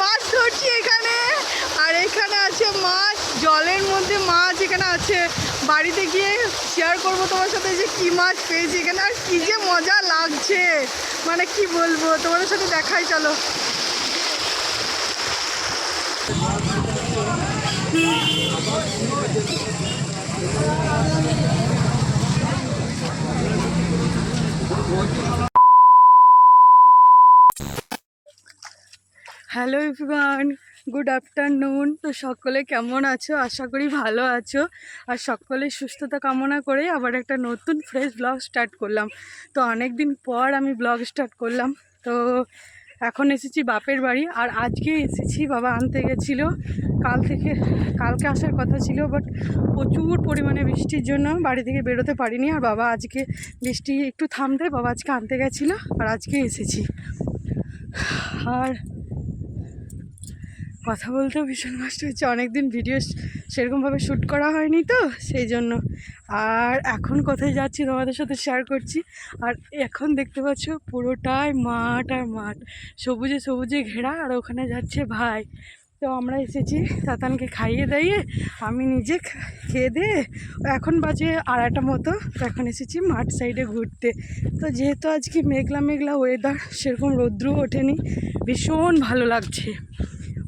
মাছ ধরছি এখানে। আর এখানে আছে মাছ, জলের মধ্যে মাছ এখানে আছে। বাড়িতে গিয়ে শেয়ার করব তোমার সাথে যে কি মাছ পেয়েছি এখানে। আর কি যে মজা লাগছে। মানে কি বলব, তোমাদের সাথে দেখাই, চলো। হ্যালো ইভরিওয়ান গুড আফটারনুন তো সকলে কেমন আছো? আশা করি ভালো আছো। আর সকলের সুস্থতা কামনা করে আবার একটা নতুন ফ্রেশ ব্লগ স্টার্ট করলাম। তো অনেক দিন পর আমি ব্লগ স্টার্ট করলাম। তো এখন এসেছি বাপের বাড়ি। আর আজকে এসেছি বাবা আনতে গেছিল। কাল থেকে, কালকে আসার কথা ছিল বাট প্রচুর পরিমাণে বৃষ্টির জন্য বাড়ি থেকে বেরোতে পারিনি। আর বাবা আজকে বৃষ্টি একটু থামতে বাবা আজকে আনতে গেছিল। আর আজকে এসেছি। আর কথা বলতেও ভীষণ কষ্ট হচ্ছে। অনেকদিন ভিডিও সেরকমভাবে শ্যুট করা হয়নি তো, সেই জন্য। আর এখন কোথায় যাচ্ছি তোমাদের সাথে শেয়ার করছি। আর এখন দেখতে পাচ্ছ পুরোটাই মাঠ আর মাঠ। সবুজে সবুজে ঘেরা আর ওখানে যাচ্ছে ভাই। তো আমরা এসেছি তাতানকে খাইয়ে দাইয়ে, আমি নিজে খেয়ে দিয়ে এখন বাজে আড়াইটা মতো এখন এসেছি মাঠ সাইডে ঘুরতে। তো যেহেতু আজকে মেঘলা মেঘলা ওয়েদার সেরকম রৌদ্রও ওঠেনি, ভীষণ ভালো লাগছে।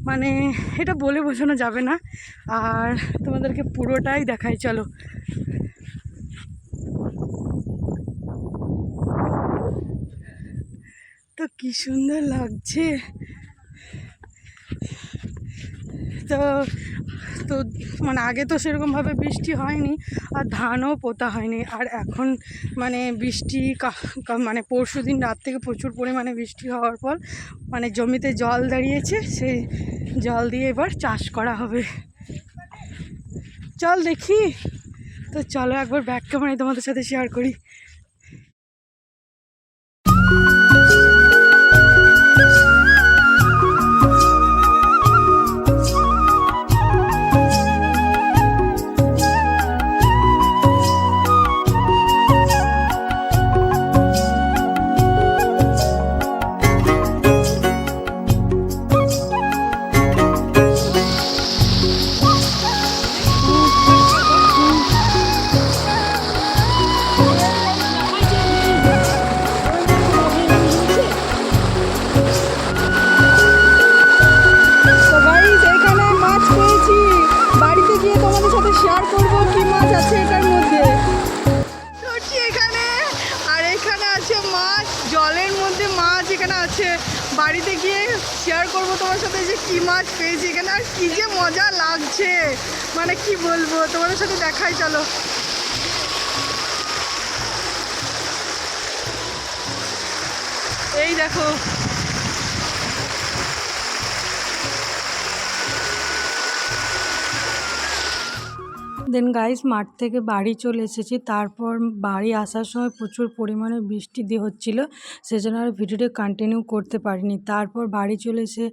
মানে এটা বলে বোঝানো যাবে না। আর তোমাদেরকে পুরোটাই দেখাই, চলো। তো কি সুন্দর লাগছে। তো তো মানে আগে তো সেরকমভাবে বৃষ্টি হয়নি, আর ধানও পোতা হয়নি। আর এখন মানে বৃষ্টি মানে পরশু দিন রাত থেকে প্রচুর পরিমাণে বৃষ্টি হওয়ার পর মানে জমিতে জল দাঁড়িয়েছে, সেই জল দিয়ে এবার চাষ করা হবে। চল দেখি। তো চলো একবার ব্যাক ক্যামেরায় তোমাদের সাথে শেয়ার করি। এখানে আছে। বাড়িতে গিয়ে শেয়ার করব তোমার সাথে যে কি মাছ পেয়েছি এখানে আর কী যে মজা লাগছে। মানে কি বলব? তোমাদের সাথে দেখাই, চলো। এই দেখো দেন গাইস মাঠ থেকে বাড়ি চলে এসেছি। তারপর বাড়ি আসার সময় প্রচুর পরিমাণে বৃষ্টি দিয়ে হচ্ছিল, সেজন্য আর ভিডিওটা কন্টিনিউ করতে পারিনি। তারপর বাড়ি চলে এসে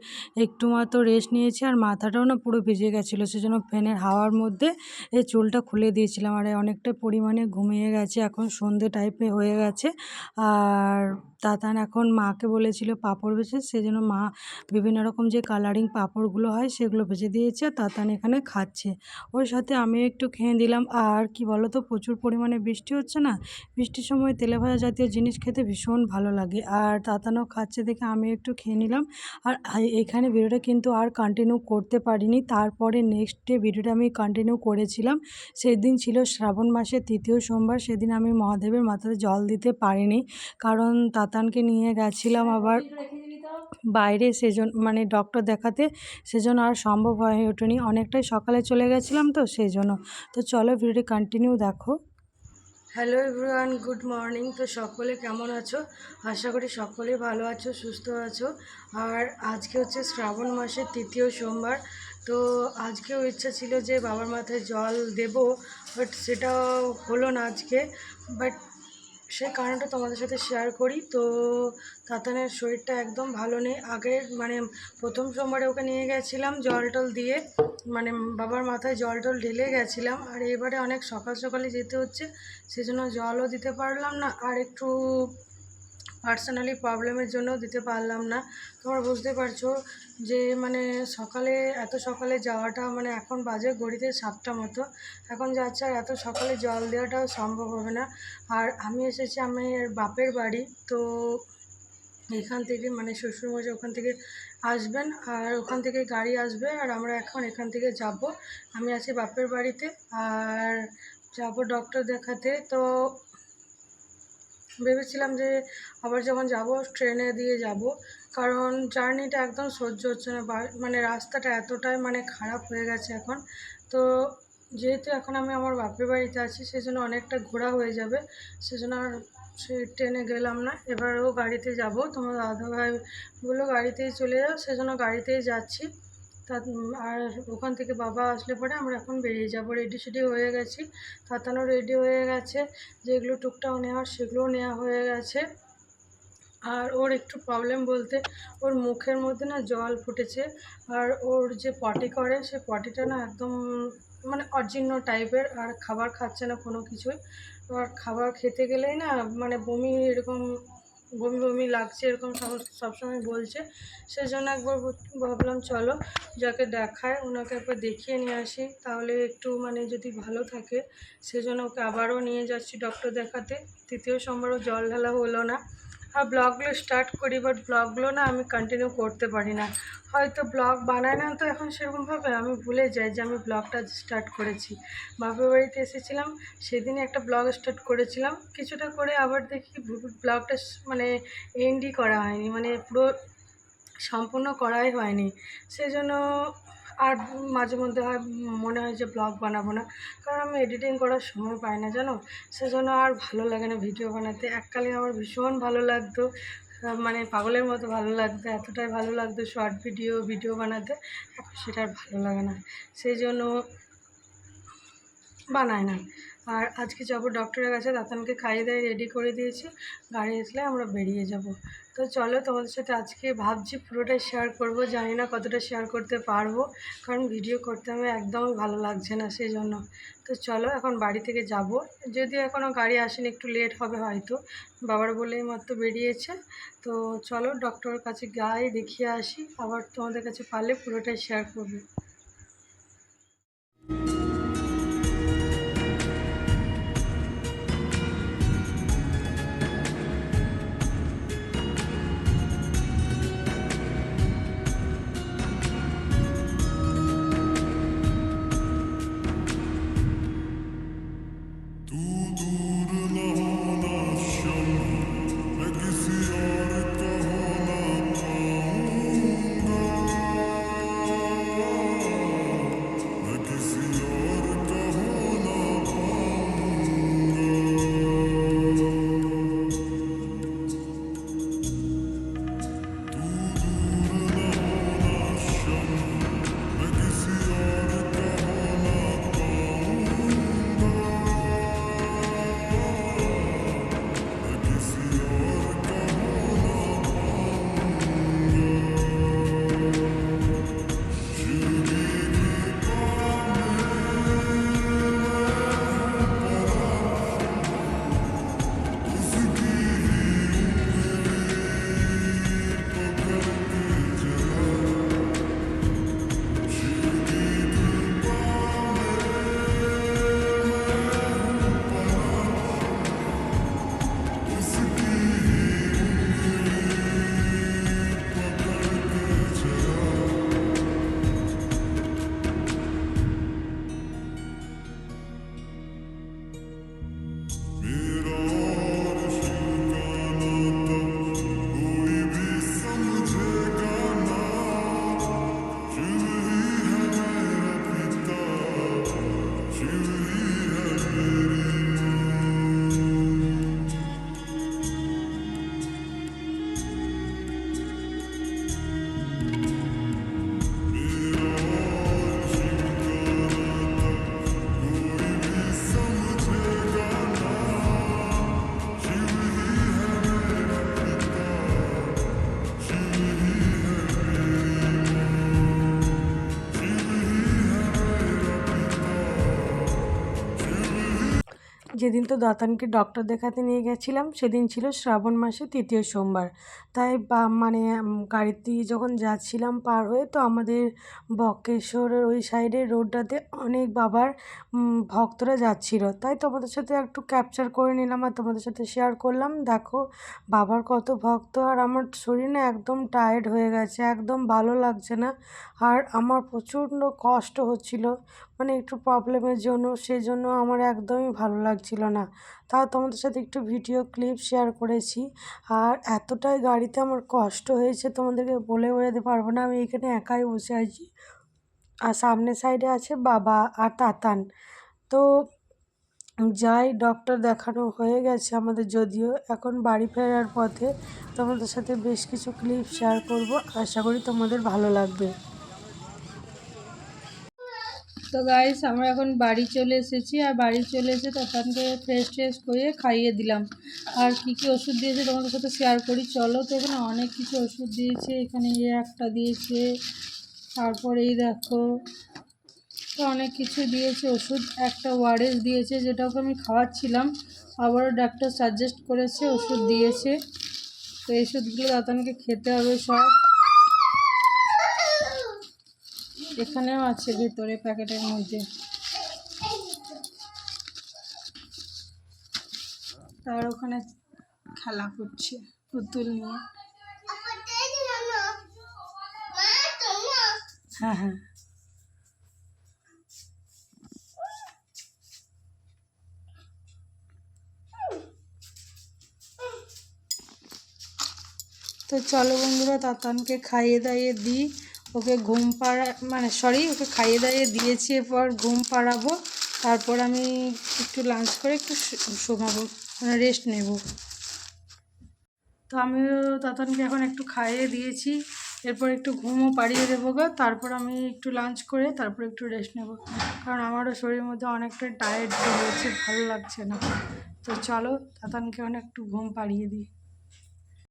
একটু মাত্র রেস্ট নিয়েছি আর মাথাটাও না পুরো ভিজে গেছিল, সেজন্য ফ্যানের হাওয়ার মধ্যে এই চুলটা খুলে দিয়েছিলাম। আর অনেকটা পরিমাণে ঘুমিয়ে গেছে, এখন সন্ধে টাইপে হয়ে গেছে। আর তাতান এখন মাকে বলেছিল পাঁপড় ভেজে, সেজন্য মা বিভিন্ন রকম যে কালারিং পাঁপড়গুলো হয় সেগুলো ভেজে দিয়েছে আর তাতান এখানে খাচ্ছে। ওর সাথে আমি একটু খেয়ে দিলাম আর কি বলো তো প্রচুর পরিমাণে বৃষ্টি হচ্ছে না? বৃষ্টির সময় তেলে ভাজা জাতীয় জিনিস খেতে ভীষণ ভালো লাগে। আর তাতানও খাচ্ছে দেখে আমি একটু খেয়ে নিলাম। আর এখানে ভিডিওটা কিন্তু আর কন্টিনিউ করতে পারিনি। তারপরে নেক্সট ডে ভিডিওটা আমি কন্টিনিউ করেছিলাম, সেদিন ছিল শ্রাবণ মাসের তৃতীয় সোমবার। সেদিন আমি মহাদেবের মাথাতে জল দিতে পারিনি। কারণ তাতানকে নিয়ে গেছিলাম আবার। বাইরে সেজন্য মানে ডক্টর দেখাতে সেজন্য আর সম্ভব হয়ে ওঠেনি অনেকটাই সকালে চলে গেছিলাম তো সেই জন্য তো চলো ভিডিওটি কন্টিনিউ দেখো। হ্যালো এভরিওয়ান গুড মর্নিং তো সকলে কেমন আছো? আশা করি সকলে ভালো আছো, সুস্থ আছো। আর আজকে হচ্ছে শ্রাবণ মাসের তৃতীয় সোমবার। তো আজকেও ইচ্ছা ছিল যে বাবার মাথায় জল দেব বাট সেটা হলো না আজকে। বাট সেই কারণটা তোমাদের সাথে শেয়ার করি। তো তাতানের শরীরটা একদম ভালো নেই। আগের মানে প্রথম সোমবারে ওকে নিয়ে গেছিলাম জল টল দিয়ে। মানে বাবার মাথায় জল টল ঢেলে গেছিলাম। আর এবারে অনেক সকাল সকালে যেতে হচ্ছে। সেজন্য জলও দিতে পারলাম না। আর একটু পার্সোনালি প্রবলেমের জন্য দিতে পারলাম না। তোমরা বুঝতে পারছ যে মানে সকালে, এত সকালে যাওয়াটা মানে এখন বাজে ঘড়িতে সাতটা মতো। এখন যাচ্ছে আর এত সকালে জল দেওয়াটাও সম্ভব হবে না। আর আমি এসেছি আমার বাপের বাড়ি, তো এখান থেকে মানে শ্বশুরমশাই ওখান থেকে আসবেন আর ওখান থেকে গাড়ি আসবে আর আমরা এখন এখান থেকে যাব। আমি আছি বাপের বাড়িতে আর যাব ডক্টর দেখাতে। তো ভেবেছিলাম যে আবার যখন যাব, ট্রেনে দিয়ে যাব। কারণ জার্নিটা একদম সহ্য হচ্ছে না। মানে রাস্তাটা এতটাই মানে খারাপ হয়ে গেছে এখন। তো যেহেতু এখন আমি আমার বাপের বাড়িতে আছি, সেজন্য অনেকটা ঘোরা হয়ে যাবে। সেজন্য আর সেই ট্রেনে গেলাম না। এবারও গাড়িতে যাব। তোমার দাদাভাই বলল গাড়িতেই চলে যাও। সেজন্য গাড়িতেই যাচ্ছি। তা আর ওখান থেকে বাবা আসলে পরে আমরা এখন বেরিয়ে যাব। রেডি সেডি হয়ে গেছি। তাতানো রেডি হয়ে গেছে। যেগুলো টুকটাক নেওয়ার, সেগুলোও নেওয়া হয়ে গেছে। আর ওর একটু প্রবলেম বলতে, ওর মুখের মধ্যে না জল ফুটেছে। আর ওর যে পটি করে, সে পটিটা না একদম মানে অজীর্ণ টাইপের আর খাবার খাচ্ছে না কোনো কিছুই। আর খাবার খেতে গেলেই না মানে বমি এরকম বমি বমি লাগছে এরকম সব- সবসময় বলছে। সেজন্য একবার ভাবলাম চলো যাকে দেখায়, ওনাকে একবার দেখিয়ে নিয়ে আসি। তাহলে একটু মানে যদি ভালো থাকে, সেজন্য ওকে আবারও নিয়ে যাচ্ছি ডক্টর দেখাতে। তৃতীয় সোমবারও জল ঢালা হলো না। আর ব্লগগুলো স্টার্ট করি বাট ব্লগগুলো না আমি কন্টিনিউ করতে পারি না। হয়তো ব্লগ বানাই না তো এখন সেরকমভাবে আমি ভুলে যাই যে আমি ব্লগটা স্টার্ট করেছি। বাপের বাড়িতে এসেছিলাম, সেদিনই একটা ব্লগ স্টার্ট করেছিলাম। কিছুটা করে আবার দেখি ব্লগটা মানে এন্ডই করা হয়নি মানে পুরো সম্পূর্ণ করাই হয়নি। সেই জন্য আর মাঝে মধ্যে হয়, মনে হয় যে ব্লগ বানাবো না। কারণ আমি এডিটিং করার সময় পাই না, জানো? সেজন্য আর ভালো লাগে না ভিডিও বানাতে। এককালীন আমার ভীষণ ভালো লাগতো। মানে পাগলের মতো ভালো লাগতো, এতটাই ভালো লাগতো শর্ট ভিডিও ভিডিও বানাতে। এখন সেটা আর ভালো লাগে না। সেই জন্য বানায় না। আর আজকে যাব ডক্টরের কাছে, দাতানকে খাইয়ে দিয়ে রেডি করে দিয়েছি। গাড়ি আসলে আমরা বেরিয়ে যাব। তো চলো তোমাদের সাথে আজকে ভাবছি, পুরোটাই শেয়ার করব। জানি না কতটা শেয়ার করতে পারব, কারণ ভিডিও করতে আমার একদম ভালো লাগছে না সেই জন্য তো চলো এখন বাড়ি থেকে যাব। যদিও এখনও গাড়ি আসেনি, একটু লেট হবে হয়তো। বাবার বলেই মাত্র বেরিয়েছে। তো চলো ডক্টরের কাছে গায়ে দেখিয়ে আসি। আবার তোমাদের কাছে পারলে পুরোটাই শেয়ার করব। যেদিন তো দাতানকে ডক্টর দেখাতে নিয়ে গেছিলাম, সেদিন ছিল শ্রাবণ মাসে তৃতীয় সোমবার। তাই বা মানে গাড়িতে যখন যাচ্ছিলাম পার হয়ে, তো আমাদের বক্রেশ্বরের ওই সাইডের রোডটাতে অনেক বাবার ভক্তরা যাচ্ছিল। তাই তোমাদের সাথে একটু ক্যাপচার করে নিলাম আর তোমাদের সাথে শেয়ার করলাম। দেখো, বাবার কত ভক্ত আর আমার শরীর না একদম টায়ার্ড হয়ে গেছে, একদম ভালো লাগছে না। আর আমার প্রচণ্ড কষ্ট হচ্ছিল মানে একটু প্রবলেমের জন্য, সেজন্য আমার একদমই ভালো লাগছিল না। তাও তোমাদের সাথে একটু ভিডিও ক্লিপ শেয়ার করেছি। আর এতটাই গাড়িতে আমার কষ্ট হয়েছে তোমাদেরকে বলে বোঝাতে পারব না। আমি এখানে একাই বসে আছি। আর সামনের সাইডে আছে বাবা আর তাতান। তো যাই ডক্টর দেখানো হয়ে গেছে আমাদের যদিও। এখন বাড়ি ফেরার পথে তোমাদের সাথে বেশ কিছু ক্লিপ শেয়ার করব। আশা করি তোমাদের ভালো লাগবে। তো গাইস আমরা এখন বাড়ি চলে এসেছি। আর বাড়ি চলে এসে তখনকে ফ্রেশ ট্রেশ করে খাইয়ে দিলাম। আর কি কি ওষুধ দিয়েছে তোমাদের সাথে শেয়ার করি। চলো তো এখানে অনেক কিছু ওষুধ দিয়েছে। এখানে এ একটা দিয়েছে। তারপর এই দেখো, তো অনেক কিছু দিয়েছে ওষুধ। একটা ওয়ারেস দিয়েছে, যেটা ওকে আমি খাওয়াচ্ছিলাম। আবারও ডাক্তার সাজেস্ট করেছে, ওষুধ দিয়েছে। তো এই ওষুধগুলো দাতানকে খেতে হবে সব। এখানেও আছে ভেতরে প্যাকেটের মধ্যে। তার ওখানে খেলা করছে পুতুল নিয়ে। হ্যাঁ হ্যাঁ। তো চলো বন্ধুরা, তাতানকে খাইয়ে দাইয়ে দিই। ওকে ঘুম পাড়া মানে সরি ওকে খাইয়ে দাইয়ে দিয়েছি এরপর ঘুম পাড়াবো। তারপর আমি একটু লাঞ্চ করে একটু শু- শোমাবো মানে রেস্ট নেব। তো আমিও তাতানকে এখন একটু খাইয়ে দিয়েছি। এরপর একটু ঘুমও পাড়িয়ে দেবো গো। তারপর আমি একটু লাঞ্চ করে তারপর একটু রেস্ট নেব। কারণ আমারও শরীরের মধ্যে অনেকটা টায়ার্ড হয়েছে, ভালো লাগছে না। তো চলো তাতানকে অনেক একটু ঘুম পাড়িয়ে দিই।